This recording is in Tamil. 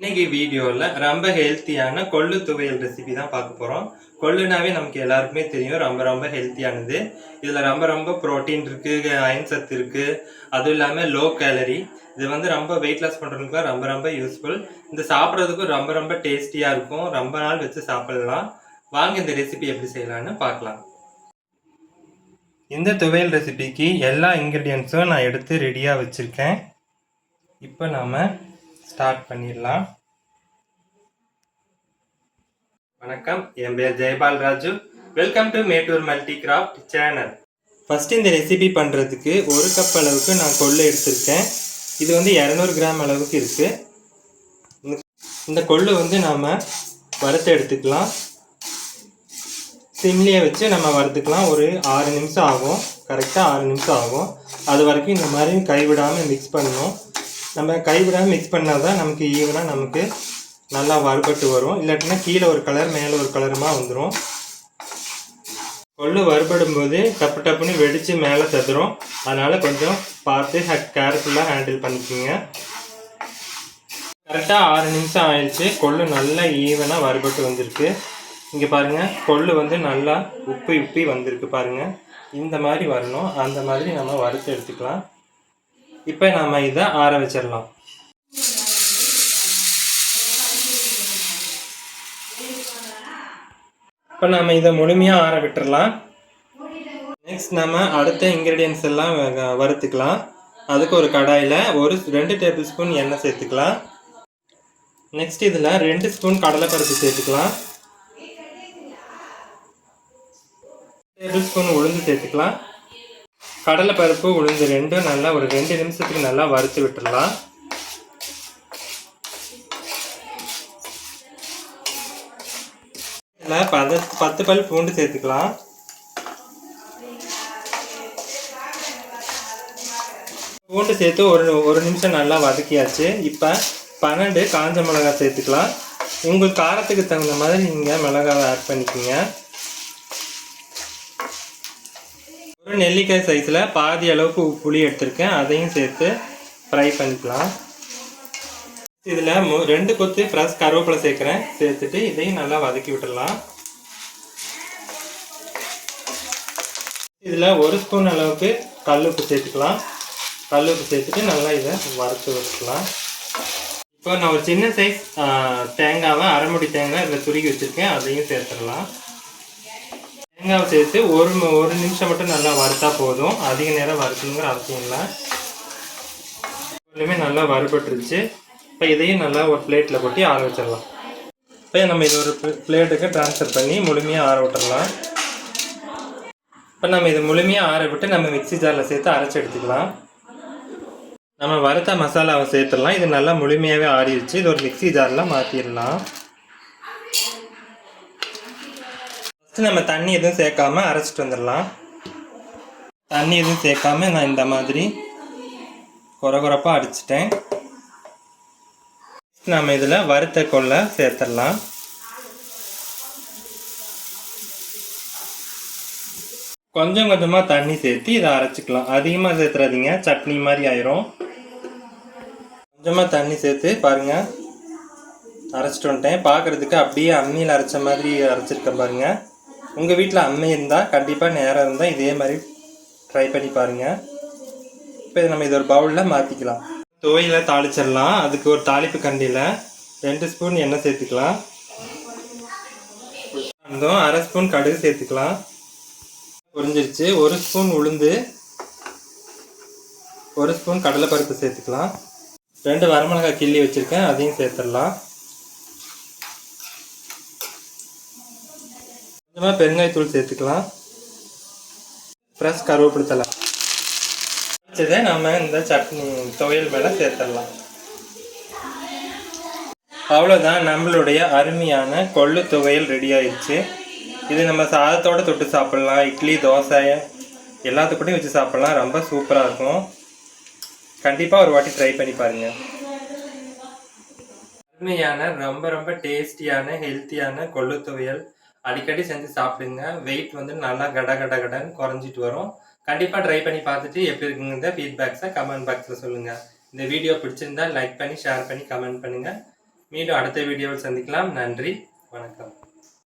இன்னைக்கு வீடியோவில் ரொம்ப ஹெல்த்தியான கொள்ளு துவையல் ரெசிபி தான் பார்க்க போகிறோம் கொள்ளுனாவே நமக்கு எல்லாருக்குமே தெரியும் ரொம்ப ரொம்ப ஹெல்த்தியானது இதில் ரொம்ப ரொம்ப ப்ரோட்டீன் இருக்குது அயன் சத்து இருக்குது அதுவும் இல்லாமல் லோ கேலரி இது வந்து ரொம்ப வெயிட் லாஸ் பண்ணுறதுக்குலாம் ரொம்ப ரொம்ப யூஸ்ஃபுல் இந்த சாப்பிட்றதுக்கும் ரொம்ப ரொம்ப டேஸ்டியாக இருக்கும். ரொம்ப நாள் வச்சு சாப்பிடலாம். வாங்க இந்த ரெசிபி எப்படி செய்யலாம்னு பார்க்கலாம். இந்த துவையல் ரெசிபிக்கு எல்லா இன்க்ரீடியன்ஸும் நான் எடுத்து ரெடியாக வச்சுருக்கேன். இப்போ நாம் ஸ்டார்ட் பண்ணிடலாம். வணக்கம் என் பேர் Jayapal Raju. Welcome to Mettur multi craft channel first இந்த ரெசிபி பண்ணுறதுக்கு ஒரு கப் அளவுக்கு நான் கொள்ளு எடுத்திருக்கேன். இது வந்து இரநூறு கிராம் அளவுக்கு இருக்குது இந்த கொள்ளு வந்து நாம் வறுத்து எடுத்துக்கலாம். சிம்லியை வச்சு நம்ம வறுத்துக்கலாம். ஒரு ஆறு நிமிஷம் ஆகும். கரெக்டாக ஆறு நிமிஷம் ஆகும். அது வரைக்கும் இந்த மாதிரி கைவிடாமல் மிக்ஸ் பண்ணணும். நம்ம கைவிடாமல் மிக்ஸ் பண்ணால் தான் நமக்கு ஈவனாக நமக்கு நல்லா வறுபட்டு வரும். இல்லாட்டினா கீழே ஒரு கலர் மேலே ஒரு கலருமா வந்துடும் கொள்ளு வறுபடும் போது டப்பு டப்புன்னு வெடித்து மேலே தந்துடும் அதனால் கொஞ்சம் பார்த்து கேர்ஃபுல்லாக ஹேண்டில் பண்ணிக்கோங்க. கரெக்டாக ஆறு நிமிஷம் ஆயிடுச்சு. கொள்ளு நல்லா ஈவனாக வறுபட்டு வந்திருக்கு. இங்கே பாருங்கள் கொள்ளு வந்து நல்லா உப்பி உப்பி வந்திருக்கு பாருங்கள் இந்த மாதிரி வரணும். அந்த மாதிரி நம்ம வறுத்து எடுத்துக்கலாம். இப்போ நம்ம இதை ஆற வச்சிடலாம் இப்போ நம்ம இதை முழுமையாக ஆற விட்டுறலாம் நெக்ஸ்ட் நம்ம அடுத்த இன்க்ரீடியன்ஸ் எல்லாம் வ- வறுத்துக்கலாம். அதுக்கு ஒரு கடாயில் ஒரு ரெண்டு டேபிள் ஸ்பூன் எண்ணெய் சேர்த்துக்கலாம். நெக்ஸ்ட் இதில் ரெண்டு ஸ்பூன் கடலைப்பருப்பு சேர்த்துக்கலாம். டேபிள் ஸ்பூன் உளுந்து சேர்த்துக்கலாம். கடலைப்பருப்பு உளுந்து ரெண்டும் நல்லா ஒரு ரெண்டு நிமிஷத்துக்கு நல்லா வறுத்து விட்டுடலாம். இதில் பத பத்து பல் பூண்டு சேர்த்துக்கலாம். பூண்டு சேர்த்து ஒரு ஒரு நிமிஷம் நல்லா வதக்கியாச்சு. இப்போ பன்னெண்டு காஞ்ச மிளகாய் சேர்த்துக்கலாம். உங்கள் காரத்துக்கு தகுந்த மாதிரி நீங்கள் மிளகாவை ஆட் பண்ணிக்கோங்க. ஒரு நெல்லிக்காய் சைஸில் பாதி அளவுக்கு புளி எடுத்திருக்கேன். அதையும் சேர்த்து ஃப்ரை பண்ணிக்கலாம். இதில் மு ரெண்டு கொத்து ஃப்ரெஷ் கருவேப்பிலை சேர்க்குறேன். சேர்த்துட்டு இதையும் நல்லா வதக்கி விட்டுடலாம். இதில் ஒரு ஸ்பூன் அளவுக்கு கல்லுப்பு சேர்த்துக்கலாம். கல்லுப்பு சேர்த்துட்டு நல்லா இதை வறுத்து வச்சுக்கலாம் இப்போ நான் ஒரு சின்ன சைஸ் தேங்காவை அரைமுடி தேங்காய் இதில் துருக்கி வச்சுருக்கேன். அதையும் சேர்த்துடலாம். தேங்காவை சேர்த்து ஒரு ஒரு நிமிஷம் மட்டும் நல்லா வறுத்தா போதும். அதிக நேரம் வறுக்கணுங்கிற அவசியம் இல்லை. எல்லாமே நல்லா வறுபட்டுருச்சு. இப்போ இதையும் நல்லா ஒரு பிளேட்டில் கொட்டி ஆற வச்சிடலாம். இப்போ நம்ம இது ஒரு பிளேட்டுக்கு ட்ரான்ஸ்ஃபர் பண்ணி முழுமையாக ஆற விட்டுடலாம் இப்போ நம்ம இது முழுமையாக ஆற விட்டு நம்ம மிக்ஸி ஜாரில் சேர்த்து அரைச்சி எடுத்துக்கலாம். நம்ம வறுத்த மசாலாவை சேர்த்துடலாம். இது நல்லா முழுமையாகவே ஆறிடுச்சு இது ஒரு மிக்ஸி ஜாரில் மாற்றிடலாம் ஃபஸ்ட்டு நம்ம தண்ணி எதுவும் சேர்க்காம அரைச்சிட்டு வந்துடலாம். தண்ணி எதுவும் சேர்க்காம நான் இந்த மாதிரி குறை குறைப்பாக அடிச்சிட்டேன் நம்ம இதில் வறுத்த கொள்ளை சேர்த்துடலாம். கொஞ்சம் கொஞ்சமாக தண்ணி சேர்த்து இதை அரைச்சிக்கலாம். அதிகமாக சேர்த்துறாதீங்க. சட்னி மாதிரி ஆயிரும். கொஞ்சமாக தண்ணி சேர்த்து பாருங்கள் அரைச்சிட்டு வந்துட்டேன். பார்க்குறதுக்கு அப்படியே அம்மியில் அரைச்ச மாதிரி அரைச்சிருக்கேன் பாருங்கள் உங்கள் வீட்டில் அம்மை இருந்தால் கண்டிப்பாக நேரம் இருந்தால் இதே மாதிரி ட்ரை பண்ணி பாருங்கள் இப்போ இதை நம்ம இது ஒரு பவுலில் மாற்றிக்கலாம் துவையில் தாளிச்சிடலாம். அதுக்கு ஒரு தாளிப்பு கண்டியில் ரெண்டு ஸ்பூன் எண்ணெய் சேர்த்துக்கலாம். அதுவும் அரை ஸ்பூன் கடுகு சேர்த்துக்கலாம். புரிஞ்சிருச்சு. ஒரு ஸ்பூன் உளுந்து ஒரு ஸ்பூன் கடலைப்பருப்பு சேர்த்துக்கலாம். ரெண்டு வரமிளகாய் கிள்ளி வச்சுருக்கேன். அதையும் சேர்த்துடலாம். கொஞ்சமாக பெருங்காயத்தூள் சேர்த்துக்கலாம். ஃப்ரெஷ் கருவேப்பிலை தலை வச்சதை நம்ம இந்த சட்னி துவையல் மேலே சேர்த்துடலாம். அவ்வளோதான் நம்மளுடைய அருமையான கொள்ளு துவையல் ரெடி ஆயிடுச்சு. இது நம்ம சாதத்தோட தொட்டு சாப்பிட்லாம். இட்லி தோசை எல்லாத்துக்கூடையும் வச்சு சாப்பிட்லாம். ரொம்ப சூப்பராக இருக்கும். கண்டிப்பாக ஒரு வாட்டி ட்ரை பண்ணி பாருங்கள் அருமையான ரொம்ப ரொம்ப டேஸ்டியான ஹெல்த்தியான கொள்ளு துவையல். அடிக்கடி செஞ்சு சாப்பிடுங்க. வெயிட் வந்து நல்லா கட கட கடன்னு குறைஞ்சிட்டு வரும். கண்டிப்பாக ட்ரை பண்ணி பார்த்துட்டு எப்படி இருக்குங்க ஃபீட்பேக்ஸை கமெண்ட் பாக்ஸில் சொல்லுங்கள் இந்த வீடியோ பிடிச்சிருந்தா லைக் பண்ணி ஷேர் பண்ணி கமெண்ட் பண்ணுங்கள் மீண்டும் அடுத்த வீடியோவில் சந்திக்கலாம். நன்றி. வணக்கம்.